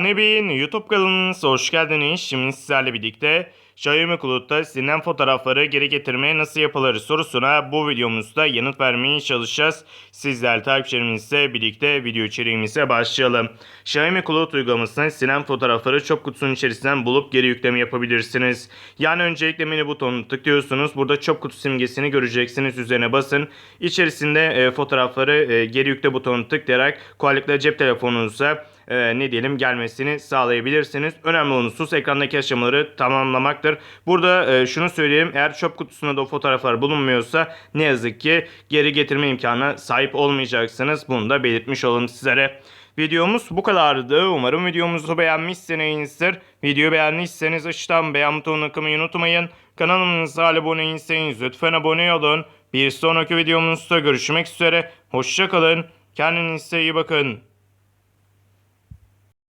Nebin YouTube kanalınıza hoş geldiniz. Şimdi sizlerle birlikte Xiaomi Cloud'da silinen fotoğrafları geri getirmeye nasıl yapılır sorusuna bu videomuzda yanıt vermeye çalışacağız. Sizler takipçilerimizle birlikte video içeriğimize başlayalım. Xiaomi Cloud uygulamasında silinen fotoğrafları çöp kutusunun içerisinden bulup geri yükleme yapabilirsiniz. Yani öncelikle menü butonunu tıklıyorsunuz. Burada çöp kutu simgesini göreceksiniz. Üzerine basın. İçerisinde e, fotoğrafları e, geri yükle butonunu tıklayarak kolaylıkla cep telefonunuza e, ne diyelim gelmesini sağlayabilirsiniz. Önemli olan husus ekrandaki aşamaları tamamlamaktır. Burada e, şunu söyleyeyim eğer çöp kutusunda da o fotoğraflar bulunmuyorsa ne yazık ki geri getirme imkanına sahip olmayacaksınız. Bunu da belirtmiş olalım sizlere. Videomuz bu kadardı. Umarım videomuzu beğenmişsinizdir. Videoyu beğendiyseniz aşağıdan beğen butonuna tıklamayı unutmayın. Kanalımıza abone değilseniz lütfen abone olun. Bir sonraki videomuzda görüşmek üzere. Hoşçakalın. Kendinize iyi bakın.